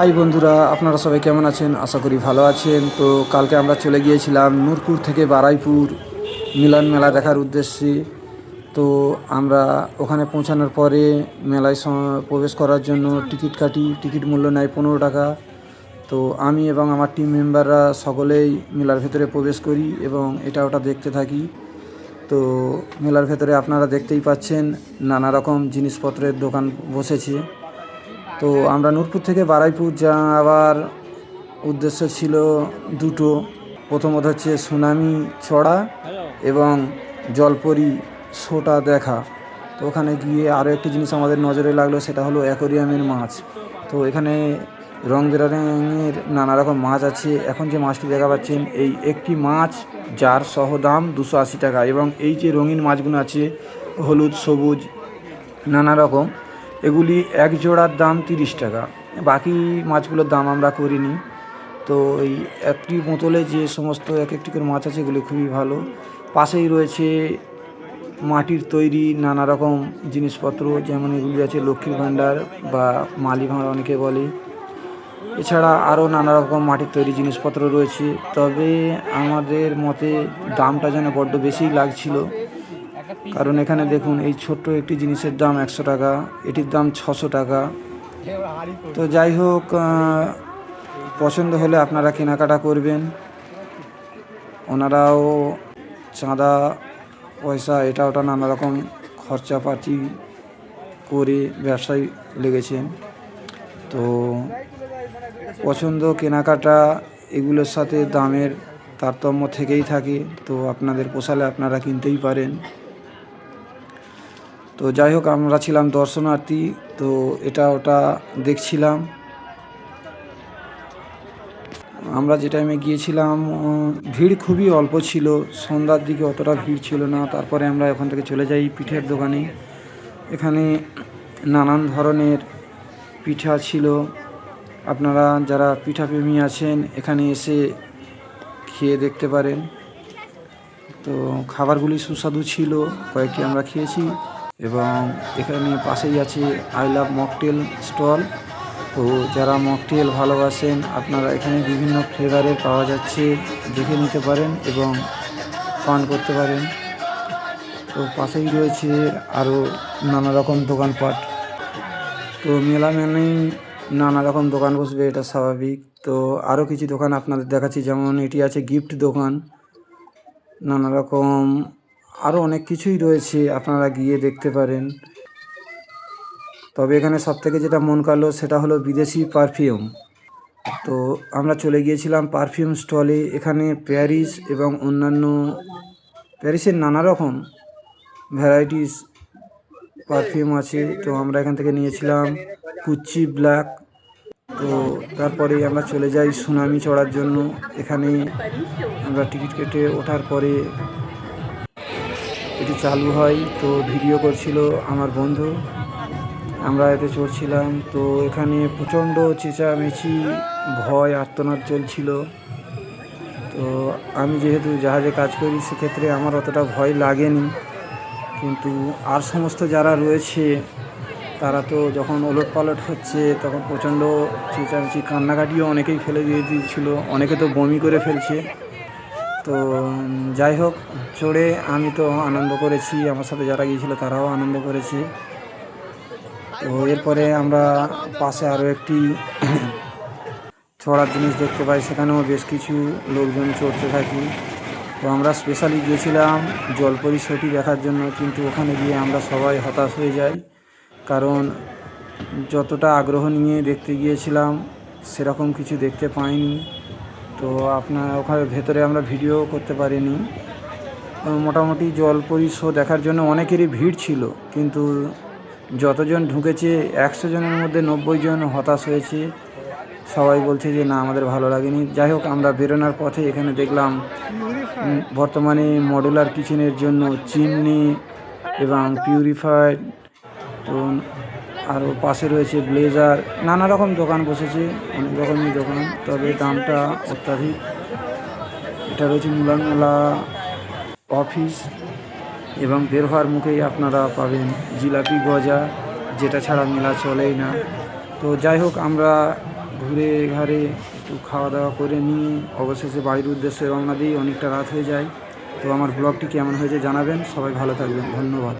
High বন্ধুরা, আপনারা সবাই কেমন আছেন? আশা করি ভালো আছেন। তো কালকে আমরা চলে গিয়েছিলাম নূরপুর থেকে বারাইপুর মিলন মেলা দেখার উদ্দেশ্যে। তো আমরা ওখানে পৌঁছানোর পরে মেলায় প্রবেশ করার জন্য টিকিট কাটি। টিকিট মূল্য নেয় পনেরো টাকা। তো আমি এবং আমার টিম মেম্বাররা সকলেই মেলার ভেতরে প্রবেশ করি এবং এটা ওটা দেখতে থাকি। তো মেলার ভেতরে আপনারা দেখতেই পাচ্ছেন নানা রকম জিনিসপত্রের দোকান বসেছে। তো আমরা নূরপুর থেকে বারাইপুর যাওয়ার উদ্দেশ্য ছিল দুটো। প্রথমত হচ্ছে সুনামি চড়া এবং জলপরি শোটা দেখা। তো ওখানে গিয়ে আরও একটি জিনিস আমাদের নজরে লাগল, সেটা হলো অ্যাকোরিয়ামের মাছ। তো এখানে রং বেরঙের নানা রকম মাছ আছে। এখন যে মাছটি দেখা পাচ্ছেন, এই একটি মাছ যার সহ দাম দুশো আশি টাকা এবং এই যে রঙিন মাছগুলো আছে, হলুদ, সবুজ, নানা রকম। এগুলি এক জোড়ার দাম তিরিশ টাকা। বাকি মাছগুলোর দাম আমরা করিনি। তো এই একটি বোতলে যে সমস্ত এক একটি করে মাছ আছে, এগুলি খুবই ভালো। পাশেই রয়েছে মাটির তৈরি নানা রকম জিনিসপত্র, যেমন এগুলি আছে লক্ষ্মীর ভাণ্ডার বা মালি ভাঁড় অনেকে বলে। এছাড়া আরও নানা রকম মাটির তৈরি জিনিসপত্র রয়েছে। তবে আমাদের মতে দামটা যেন বড্ড বেশিই লাগছিল। কারণ এখানে দেখুন, এই ছোট্ট একটি জিনিসের দাম একশো টাকা, এটির দাম ছশো টাকা। তো যাই হোক পছন্দ হলে আপনারা কেনাকাটা করবেন। ওনারাও চাঁদা, পয়সা, এটা ওটা নানা রকম খরচাপাতি করে ব্যবসায় লেগেছেন। তো পছন্দ কেনাকাটা এগুলোর সাথে দামের তারতম্য থেকেই থাকে। তো আপনাদের পোষালে আপনারা কিনতেই পারেন। তো যাই হোক, আমরা ছিলাম দর্শনার্থী, তো এটা ওটা দেখছিলাম। আমরা যে টাইমে গিয়েছিলাম ভিড় খুবই অল্প ছিল, সন্ধ্যার দিকে অতটা ভিড় ছিল না, তারপরে আমরা ওখান থেকে চলে যাই পিঠের দোকানে। এখানে নানান ধরনের পিঠা ছিল। আপনারা যারা পিঠাপ্রেমী আছেন, এখানে এসে খেয়ে দেখতে পারেন। তো খাবারগুলি সুস্বাদু ছিল, কয়েকটি আমরা খেয়েছি। এবং এখানে পাশেই আছে আই লাভ মকটেল স্টল তো যারা মকটেল ভালোবাসেন, আপনারা এখানে বিভিন্ন ফ্লেভারের পাওয়া যাচ্ছে, দেখে নিতে পারেন এবং পান করতে পারেন। তো পাশেই রয়েছে আরও নানা রকম দোকানপাট তো মেলা মানেই নানা রকম দোকান বসবে, এটা স্বাভাবিক। তো আরও কিছু দোকান আপনাদের দেখাচ্ছি, যেমন এটি আছে গিফট দোকান। নানা রকম আরও অনেক কিছুই রয়েছে, আপনারা গিয়ে দেখতে পারেন। তবে এখানে সবথেকে যেটা মন কালো, সেটা হলো বিদেশি পারফিউম। তো আমরা চলে গিয়েছিলাম পারফিউম স্টলে, এখানে প্যারিস এবং অন্যান্য প্যারিসের নানা রকম ভ্যারাইটিস পারফিউম আছে। তো আমরা এখান থেকে নিয়েছিলাম কুচি ব্ল্যাক। তো তারপরে আমরা চলে যাই সুনামি চড়ার জন্য। এখানে আমরা টিকিট কেটে ওঠার পরে এটি চালু হয়, তো ভিডিও করছিল আমার বন্ধু। আমরা এতে চড়ছিলাম, তো এখানে প্রচণ্ড চেঁচামেচি, ভয়, আর্তনাদ চলছিল। তো আমি যেহেতু জাহাজে কাজ করি, সেক্ষেত্রে আমার অতটা ভয় লাগেনি। কিন্তু আর সমস্ত যারা রয়েছে, তারা তো যখন ওলট পালট হচ্ছে, তখন প্রচণ্ড চেঁচামেচি, কান্নাকাটিও অনেকেই ফেলে দিয়ে দিয়েছিল। অনেকে তো বমি করে ফেলছে। তো যাই হোক চড়ে আমি তো আনন্দ করেছি। আমার সাথে যারা গিয়েছিল তারাও আনন্দ করেছে। তো এরপরে আমরা পাশে আরও একটি চড়ার জিনিস দেখতে পাই। সেখানেও বেশ কিছু লোকজন চড়তে থাকি। তো আমরা স্পেশালি গিয়েছিলাম জলপরি শোটি দেখার জন্য, কিন্তু ওখানে গিয়ে আমরা সবাই হতাশ হয়ে যাই। কারণ যতটা আগ্রহ নিয়ে দেখতে গিয়েছিলাম, সেরকম কিছু দেখতে পাইনি। তো আপনার ওখানে ভেতরে আমরা ভিডিও করতে পারিনি। মোটামুটি জলপরি শো দেখার জন্য অনেকেরই ভিড় ছিল, কিন্তু যতজন ঢুকেছে, একশো জনের মধ্যে নব্বই জন হতাশ হয়েছে। সবাই বলছে যে, না, আমাদের ভালো লাগেনি। যাই হোক, আমরা বেরোনোর পথে এখানে দেখলাম বর্তমানে মডুলার কিচেনের জন্য চিমনি এবং পিউরিফায়ার তো আরও পাশে রয়েছে ব্লেজার। নানা রকম দোকান বসেছে, অনেক রকমই দোকান, তবে দামটা অত্যাধিক। এটা রয়েছে মুলানমেলা অফিস এবং বের হওয়ার মুখেই আপনারা পাবেন জিলাপি গজা, যেটা ছাড়া মেলা চলেই না। তো যাই হোক, আমরা ঘুরে ঘাড়ে একটু খাওয়া দাওয়া করে নিয়ে অবশেষে বাড়ির উদ্দেশ্যে রওনা দিই, অনেকটা রাত হয়ে যায়। তো আমার ব্লগটি কেমন হয়েছে জানাবেন, সবাই ভালো থাকবেন, ধন্যবাদ।